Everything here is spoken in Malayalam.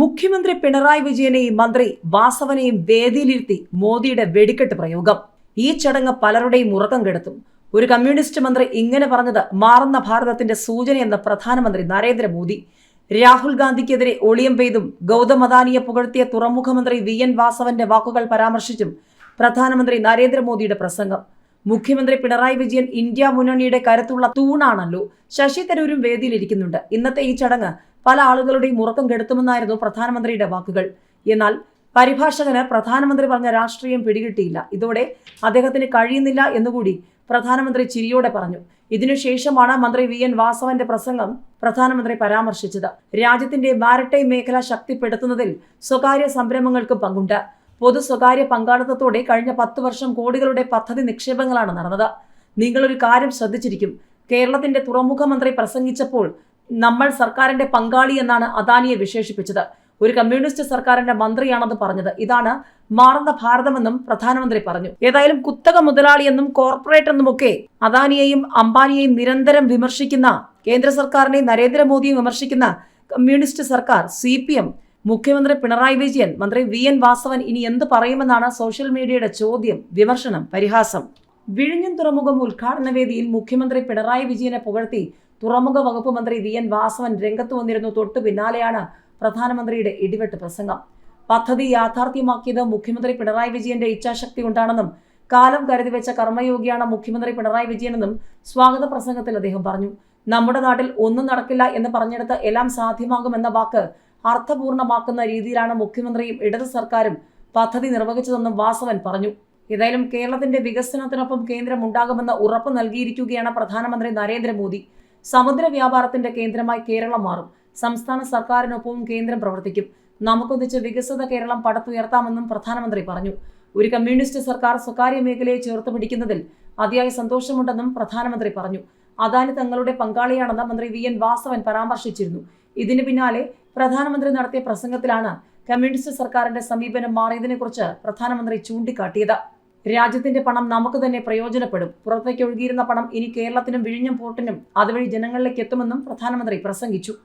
മുഖ്യമന്ത്രി പിണറായി വിജയനെയും മന്ത്രി വാസവനെയും വേദിയിലിരുത്തി മോദിയുടെ വെടിക്കെട്ട് പ്രയോഗം. ഈ ചടങ്ങ് പലരുടെയും ഉറക്കം കെടുത്തും. ഒരു കമ്മ്യൂണിസ്റ്റ് മന്ത്രി ഇങ്ങനെ പറഞ്ഞത് മാറുന്ന ഭാരതത്തിന്റെ സൂചനയെന്ന് പ്രധാനമന്ത്രി നരേന്ദ്രമോദി. രാഹുൽ ഗാന്ധിക്കെതിരെ ഒളിയം പെയ്തും ഗൗതം അദാനിയെ പുകഴ്ത്തിയ തുറമുഖമന്ത്രി വി എൻ വാസവന്റെ വാക്കുകൾ പരാമർശിച്ചും പ്രധാനമന്ത്രി നരേന്ദ്രമോദിയുടെ പ്രസംഗം. മുഖ്യമന്ത്രി പിണറായി വിജയൻ ഇന്ത്യ മുന്നണിയുടെ കരുത്തുള്ള തൂണാണല്ലോ ശശി തരൂരും വേദിയിലിരിക്കുന്നുണ്ട്. ഇന്നത്തെ ഈ ചടങ്ങ് പല ആളുകളുടെയും ഉറക്കം കെടുത്തുമെന്നായിരുന്നു പ്രധാനമന്ത്രിയുടെ വാക്കുകൾ. എന്നാൽ പരിഭാഷകന് പ്രധാനമന്ത്രി പറഞ്ഞ രാഷ്ട്രീയം പിടികിട്ടിയില്ല. ഇതോടെ അദ്ദേഹത്തിന് കഴിയുന്നില്ല എന്നുകൂടി പ്രധാനമന്ത്രി ചിരിയോടെ പറഞ്ഞു. ഇതിനുശേഷമാണ് മന്ത്രി വി. എൻ. വാസവന്റെ പ്രസംഗം പ്രധാനമന്ത്രി പരാമർശിച്ചത്. രാജ്യത്തിന്റെ മാരിടൈം മേഖല ശക്തിപ്പെടുത്തുന്നതിൽ സ്വകാര്യ സംരംഭങ്ങൾക്ക് പങ്കുണ്ട്. പൊതു സ്വകാര്യ പങ്കാളിത്തത്തോടെ കഴിഞ്ഞ പത്ത് വർഷം കോടികളുടെ പദ്ധതി നിക്ഷേപങ്ങളാണ് നടന്നത്. നിങ്ങളൊരു കാര്യം ശ്രദ്ധിച്ചിരിക്കും. കേരളത്തിന്റെ തുറമുഖ മന്ത്രി പ്രസംഗിച്ചപ്പോൾ നമ്മൾ സർക്കാരിന്റെ പങ്കാളി എന്നാണ് അദാനിയെ വിശേഷിപ്പിച്ചത്. ഒരു കമ്മ്യൂണിസ്റ്റ് സർക്കാരിന്റെ മന്ത്രിയാണെന്ന് പറഞ്ഞത്. ഇതാണ് മാറുന്ന ഭാരതമെന്നും പ്രധാനമന്ത്രി പറഞ്ഞു. ഏതായാലും കുത്തക മുതലാളിയെന്നും കോർപ്പറേറ്റ് എന്നും ഒക്കെ അദാനിയെയും അംബാനിയെയും നിരന്തരം വിമർശിക്കുന്ന കേന്ദ്ര സർക്കാരിനെ നരേന്ദ്രമോദിയും വിമർശിക്കുന്ന കമ്മ്യൂണിസ്റ്റ് സർക്കാർ സി പി എം മുഖ്യമന്ത്രി പിണറായി വിജയൻ മന്ത്രി വി എൻ വാസവൻ ഇനി എന്ത് പറയുമെന്നാണ് സോഷ്യൽ മീഡിയയുടെ ചോദ്യം വിമർശനം പരിഹാസം. വിഴിഞ്ഞം തുറമുഖം ഉദ്ഘാടന വേദിയിൽ മുഖ്യമന്ത്രി പിണറായി വിജയനെ പുകഴ്ത്തി തുറമുഖ വകുപ്പ് മന്ത്രി വി എൻ വാസവൻ രംഗത്ത് വന്നിരുന്നു. തൊട്ടു പിന്നാലെയാണ് പ്രധാനമന്ത്രിയുടെ ഇടിവെട്ട് പ്രസംഗം. പദ്ധതി യാഥാർത്ഥ്യമാക്കിയത് മുഖ്യമന്ത്രി പിണറായി വിജയന്റെ ഇച്ഛാശക്തി ഉണ്ടാണെന്നും കാലം കരുതി വെച്ച കർമ്മയോഗിയാണ് മുഖ്യമന്ത്രി പിണറായി വിജയനെന്നും സ്വാഗത പ്രസംഗത്തിൽ അദ്ദേഹം പറഞ്ഞു. നമ്മുടെ നാട്ടിൽ ഒന്നും നടക്കില്ല എന്ന് പറഞ്ഞെടുത്ത് എല്ലാം സാധ്യമാകുമെന്ന വാക്ക് അർത്ഥപൂർണമാക്കുന്ന രീതിയിലാണ് മുഖ്യമന്ത്രിയും ഇടത് സർക്കാരും പദ്ധതി നിർവഹിച്ചതെന്നും വാസവൻ പറഞ്ഞു. ഏതായാലും കേരളത്തിന്റെ വികസനത്തിനൊപ്പം കേന്ദ്രം ഉണ്ടാകുമെന്ന് ഉറപ്പ് നൽകിയിരിക്കുകയാണ് പ്രധാനമന്ത്രി നരേന്ദ്രമോദി. സമുദ്ര വ്യാപാരത്തിന്റെ കേന്ദ്രമായി കേരളം മാറും. സംസ്ഥാന സർക്കാരിനൊപ്പവും കേന്ദ്രം പ്രവർത്തിക്കും. നമുക്കൊന്നിച്ച് വികസിത കേരളം പടുത്തുയർത്താമെന്നും പ്രധാനമന്ത്രി പറഞ്ഞു. ഒരു കമ്മ്യൂണിസ്റ്റ് സർക്കാർ സ്വകാര്യ മേഖലയെ ചേർത്ത് പിടിക്കുന്നതിൽ അതിയായ സന്തോഷമുണ്ടെന്നും പ്രധാനമന്ത്രി പറഞ്ഞു. അദാനി തങ്ങളുടെ പങ്കാളിയാണെന്ന് മന്ത്രി വി. എൻ. വാസവൻ പരാമർശിച്ചിരുന്നു. ഇതിന് പിന്നാലെ പ്രധാനമന്ത്രി നടത്തിയ പ്രസംഗത്തിലാണ് കമ്മ്യൂണിസ്റ്റ് സർക്കാരിന്റെ സമീപനം മാറിയതിനെക്കുറിച്ച് പ്രധാനമന്ത്രി ചൂണ്ടിക്കാട്ടിയത്. രാജ്യത്തിന്റെ പണം നമുക്ക് തന്നെ പ്രയോജനപ്പെടും. പുറത്തേക്ക് ഒഴുകിയിരുന്ന പണം ഇനി കേരളത്തിനും വിഴിഞ്ഞം പോർട്ടിനും അതുവഴി ജനങ്ങളിലേക്ക് എത്തുമെന്നും പ്രധാനമന്ത്രി പ്രസംഗിച്ചു.